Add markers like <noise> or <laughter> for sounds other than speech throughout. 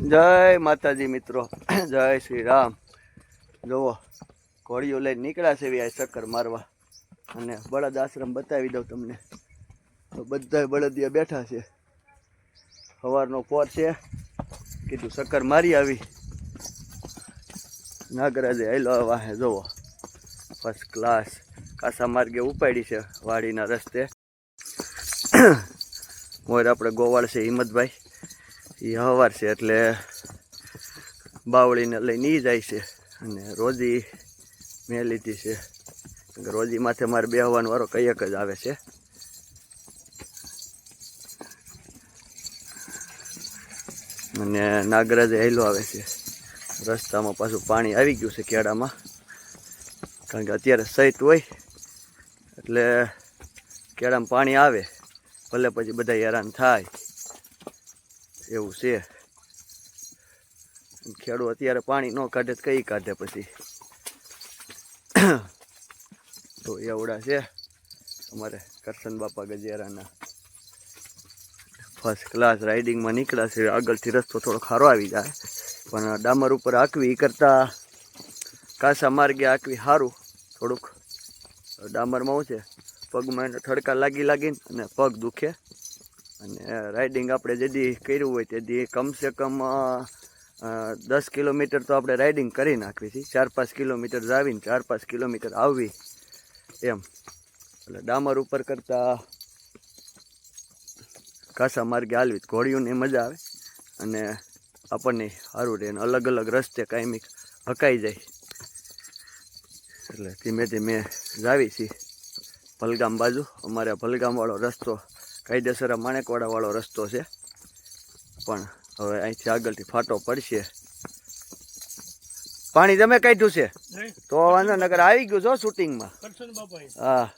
જય માતાજી મિત્રો. <clears throat> જય શ્રી રામ. જુઓ, ઘોડીઓ લઈને નીકળ્યા છે આ ચક્કર મારવા. અને બળદ આશ્રમ બતાવી દઉં તમને. તો બધા બળદિયા બેઠા છે. સવારનો પોર છે. કીધું, ચક્કર મારી આવી. નાગરાજે હેલો વાહે જુઓ. ફર્સ્ટ ક્લાસ કાસા માર્ગે ઉપાડી છે વાડીના રસ્તે. <clears throat> મોર આપણે ગોવાળ છે હિંમતભાઈ. એ હવાર છે એટલે બાવળીને લઈને એ જાય છે. અને રોજી મેં લીધી છે. રોજી માથે મારે બેહવાનો વારો કઈ એક જ આવે છે. અને નાગરાજે હેલો આવે છે. રસ્તામાં પાછું પાણી આવી ગયું છે કેળામાં. કારણ કે અત્યારે સૈત હોય, એટલે કેળામાં પાણી આવે. ભલે પછી બધા હેરાન થાય. એવું છે. ખેડૂત અત્યારે પાણી ન કાઢે કઈ કાઢે પછી? તો એવડા છે. અમારે કરશન બાપા ગજેરાના ફર્સ્ટ ક્લાસ રાઇડિંગમાં નીકળ્યા છે. આગળથી રસ્તો થોડો ખારો આવી જાય. પણ ડામર ઉપર આંકવી કરતાં કાસા માર્ગે આંકવી સારું થોડુંક ડામરમાં હું છે. પગમાં એને થડકા લાગી લાગીને અને પગ દુખે. અને રાઇડિંગ આપણે જેદી કર્યું હોય તેથી કમસે કમ દસ કિલોમીટર તો આપણે રાઇડિંગ કરી નાખવી છે. ચાર પાંચ કિલોમીટર જાવીને ચાર પાંચ કિલોમીટર આવવી એમ. એટલે ડામર ઉપર કરતાં કાસા માર્ગે હાલવી ઘોડીઓને મજા આવે. અને આપણને સારું રહે અલગ અલગ રસ્તે કાયમી હકાઈ જાય. એટલે ધીમે ધીમે જાવી છીએ. ભલગામ બાજુ. અમારે ભલગામવાળો રસ્તો કાયદેસર માણેકવાડાવાળો રસ્તો છે. પણ હવે અહીંથી આગળથી ફાટો પડશે. પાણી તમે કાઢ્યું છે? તો વાંધો નગર આવી ગયું છો શૂટિંગમાં. હા.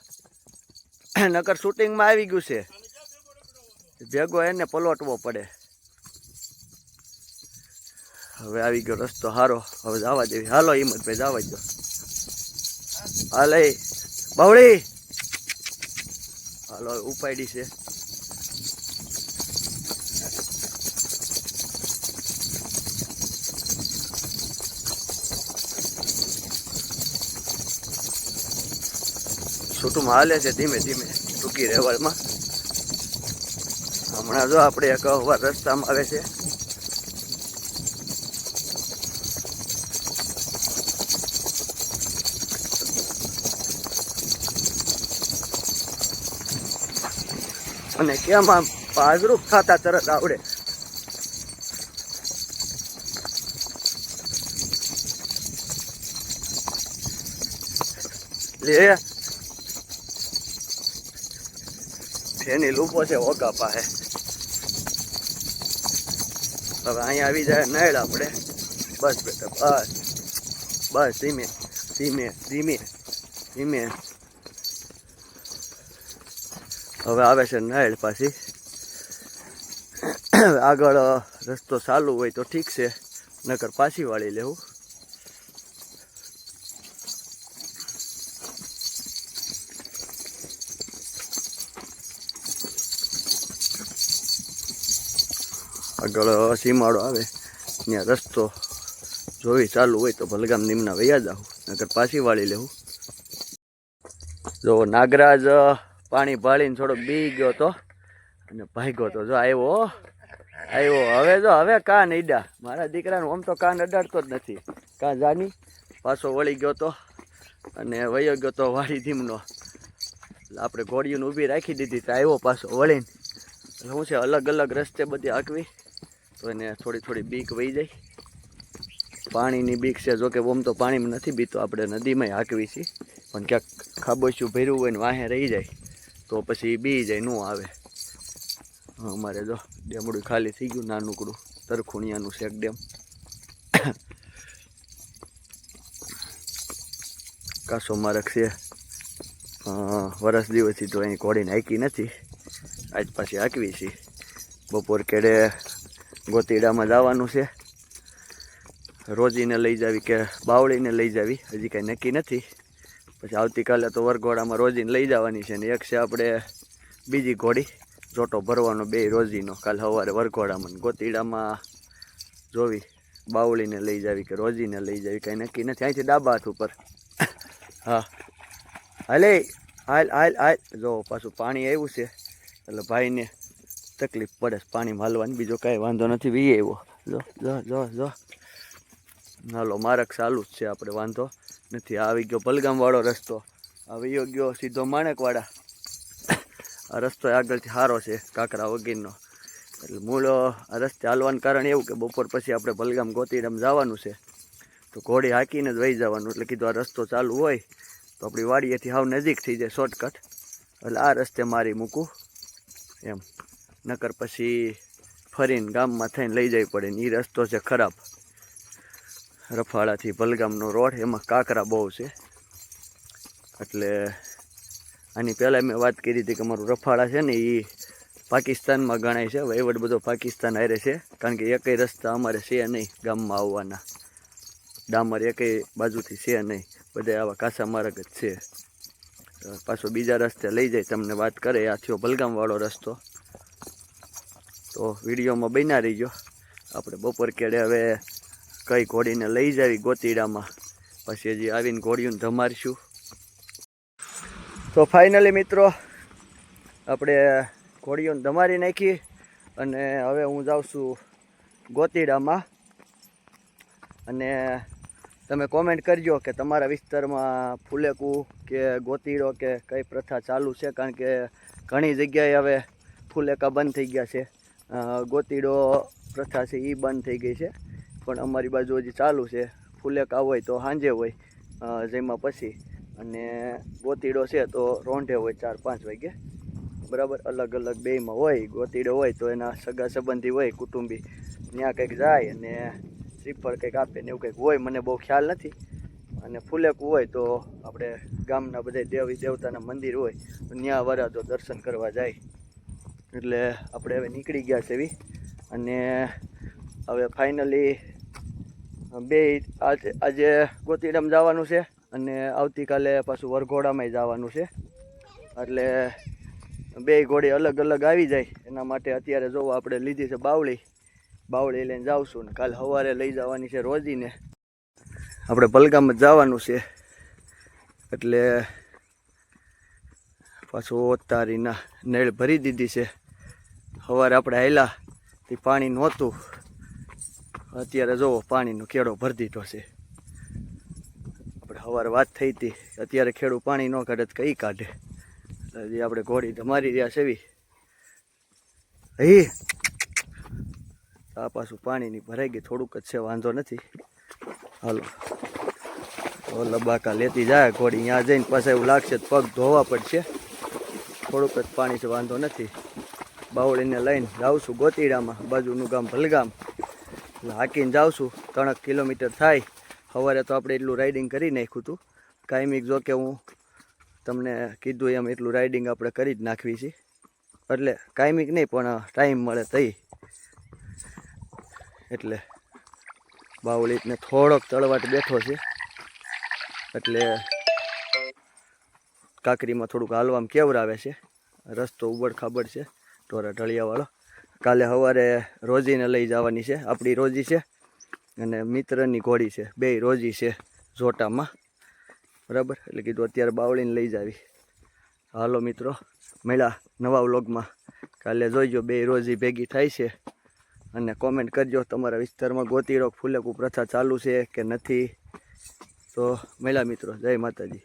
<clears throat> નગર શૂટિંગમાં આવી ગયું છે. ભેગો એને પલોટવો પડે. હવે આવી ગયો રસ્તો સારો હવે જવા દેવી. હાલો હિંમતભાઈ જવા દો હાલે. બાવળી. હાલો ઉપાડી છે. છૂટું હાલે છે ધીમે ધીમે ટૂંકી રેવડમાં હમણાં જો આપણે એક વાર રસ્તામાં આવે છે. અને કેમ આમ પાજરૂપ થતા તરત આવડે. લે એની લૂપો છે ઓકા પાસે. હવે અહીંયા આવી જાય નળ આપણે. બસ બેટા, બસ. બસ, ધીમે ધીમે ધીમે ધીમે. હવે આવે છે નાયડ પાછી. આગળ રસ્તો ચાલુ હોય તો ઠીક છે. નકર પાછી વાળી લેવું. આગળ સીમાડો આવે, ત્યાં રસ્તો જોઈ ચાલુ હોય તો ભલગામ નિમના વૈયા જાઉં નગર પાછી વાળી લેવું. જો નાગરાજ પાણી ભાળીને થોડોક બી ગયો તો, અને ભાગ્યો તો જો આવ્યો આવ્યો હવે જો, હવે કાન ઈડા મારા દીકરાનું આમ તો કાન અડાડતો જ નથી. કાં જાની? પાછો વળી ગયો તો, અને વયો ગયો તો વાળી ધીમનો. આપણે ઘોડીઓને ઊભી રાખી દીધી તો આવ્યો પાછો વળીને. શું છે અલગ અલગ રસ્તે બધી આંકવી તો એને થોડી થોડી બીક વહી જાય. પાણીની બીક છે, જોકે ઓમ તો પાણીમાં નથી બીતો, આપણે નદીમાં હાંકવી છીએ. પણ ક્યાંક ખાબોચિયું ભર્યું હોય ને વાહે રહી જાય, તો પછી બી જાય, ન આવે. અમારે જો ડેમડું ખાલી થઈ ગયું, નાનકડું, તરખુણિયાનું શેક ડેમ. કાસો મારક છે. વરસ દિવસથી તો અહીં ઘોડીને હાંકી નથી. આજ પાછી હાંકવી છીએ. બપોર કેડે ગોતીડામાં જવાનું છે. રોજીને લઈ જાવી કે બાવળીને લઈ જાવી, હજી કાંઈ નક્કી નથી. પછી આવતીકાલે તો વરઘોડામાં રોજીને લઈ જવાની છે ને એક છે આપણે બીજી ઘોડી જોટો ભરવાનો બે રોજીનો. કાલ સવારે વરઘોડામાં ગોતીડામાં જોવી, બાવળીને લઈ જાવી કે રોજીને લઈ જાવી, કાંઈ નક્કી નથી. અહીંથી ડાબા હાથ ઉપર. હા. હાલે, હાલ હાલ હાલ. જો પાછું પાણી આવ્યું છે. એટલે ભાઈને તકલીફ પડે પાણી હાલવાની બીજો કાંઈ વાંધો નથી. વી આવ્યો જો જો જો જો. હાલો, મારક ચાલુ જ છે આપણે, વાંધો નથી. આવી ગયો બલગામવાળો રસ્તો. આવી ગયો સીધો માણેકવાડા. આ રસ્તો આગળથી સારો છે, કાંકરા વગીરનો. એટલે મૂળ આ રસ્તે હાલવાનું કારણ એવું કે બપોર પછી આપણે બલગામ ગોતીરામ જવાનું છે. તો ઘોડી હાંકીને જ વહી જવાનું. એટલે કીધું આ રસ્તો ચાલુ હોય તો આપણી વાડીએથી હાવ નજીક થઈ જાય શોર્ટકટ એટલે આ રસ્તે મારી મૂકું. એમ. નકર પછી ફરીને ગામમાં થઈને લઈ જવી પડે ને એ રસ્તો છે ખરાબ. રફાળાથી ભલગામનો રોડ, એમાં કાંકરા બહુ છે. એટલે આની પહેલાં મેં વાત કરી હતી કે અમારું રફાળા છે ને એ પાકિસ્તાનમાં ગણાય છે, વહીવટ બધો પાકિસ્તાન હારે છે, કારણ કે એકેય રસ્તા અમારે છે નહીં ગામમાં આવવાના. ડામર એકેય બાજુથી છે નહીં, બધા આવા કાસા માર્ગ જ છે. પાછો બીજા રસ્તે લઈ જાય, તમને વાત કરે, આ થયો ભલગામવાળો રસ્તો. તો વિડીયોમાં બન્યા રહીજો. આપણે બપોર કેડે હવે કઈ ઘોડીને લઈ જાવી ગોતીડામાં. પછી હજી આવીને ઘોડીઓને ધમારીશું. તો ફાઇનલી મિત્રો, આપણે ઘોડીઓને ધમારી નાખી અને હવે હું જાઉં છું ગોતીડામાં. અને તમે કોમેન્ટ કરજો કે તમારા વિસ્તારમાં ફૂલેકું કે ગોતીડો કે કઈ પ્રથા ચાલુ છે? કારણ કે ઘણી જગ્યાએ હવે ફૂલેકા બંધ થઈ ગયા છે. ગોતીડો પ્રથા છે એ બંધ થઈ ગઈ છે. પણ અમારી બાજુ હજી ચાલુ છે. ફૂલેકા હોય તો સાંજે હોય જેમાં પછી. અને ગોતીડો છે તો રોંઢે હોય ચાર, પાંચ વાગે. બરાબર, અલગ અલગ બેયમાં હોય, ગોતીડો હોય તો એના સગા સંબંધી હોય, કુટુંબી. ત્યાં કંઈક જાય અને શ્રીફળ કંઈક આપે ને એવું કંઈક હોય, મને બહુ ખ્યાલ નથી. અને ફૂલેકું હોય તો આપણે ગામના બધા દેવી દેવતાના મંદિર હોય, તો ત્યાં વરાતો દર્શન કરવા જાય. એટલે આપણે હવે નીકળી ગયા છે એવી. અને હવે ફાઇનલી બે આજે આજે ગોતીડામ જવાનું છે અને આવતીકાલે પાછું વરઘોડામાંય જવાનું છે. એટલે બે ઘોડી અલગ અલગ આવી જાય. એના માટે અત્યારે જોવો આપણે લીધી છે બાવળી. બાવળી લઈને જાવશું ને કાલે સવારે લઈ જવાની છે રોજીને. આપણે પલગામ જવાનું છે. એટલે પાછું ઓતારીના નેળ ભરી દીધી છે. સવારે આપણે આવેલા તે પાણી નહોતું. અત્યારે જોવો, પાણીનો કેળો ભરી દીધો છે. આપણે સવારે વાત થઈ હતી, અત્યારે ખેડૂ પાણી ન કાઢે તો કઈ કાઢે? હજી આપણે ઘોડી ધમારી રહ્યા છે એવી. હી આ પાછું પાણીની ભરાઈ ગઈ, થોડુંક જ છે, વાંધો નથી. હાલો. લબાકા લેતી જાય, ઘોડી ત્યાં જઈને પાછા એવું લાગશે પગ ધોવા પડશે. થોડુંક જ પાણી છે, વાંધો નથી. બાવળીને લઈને જાઉં છું ગોતીડામાં, બાજુનું ગામ ભલગામ. એટલે હાકીને જાઉં છું, ત્રણેક કિલોમીટર થાય. સવારે તો આપણે એટલું રાઇડિંગ કરી નાખ્યું હતું કાયમિક જો કે હું તમને કીધું એમ એટલું રાઇડિંગ આપણે કરી જ નાખવી છે. એટલે કાયમિક નહીં, પણ ટાઈમ મળે તઈ. એટલે બાવળીને થોડોક તળવાટ બેઠો છે. એટલે કાકરીમાં થોડુંક હાલવામાં કેવરાવે છે. રસ્તો ઉબડ ખાબડ છે. ઢોરા ઢળિયાવાળો. કાલે સવારે રોજીને લઈ જવાની છે. આપણી રોજી છે અને મિત્રની ઘોડી છે. બે રોજી છે જોટામાં. બરાબર? એટલે કીધું અત્યારે બાવળીને લઈ જાવી. હાલો મિત્રો, મળ્યા નવા વ્લોગમાં. કાલે જોઈજો, બે રોજી ભેગી થાય છે. અને કોમેન્ટ કરજો તમારા વિસ્તારમાં ગોતીડો ફૂલેકું પ્રથા ચાલુ છે કે નથી. તો મળ્યા મિત્રો, જય માતાજી.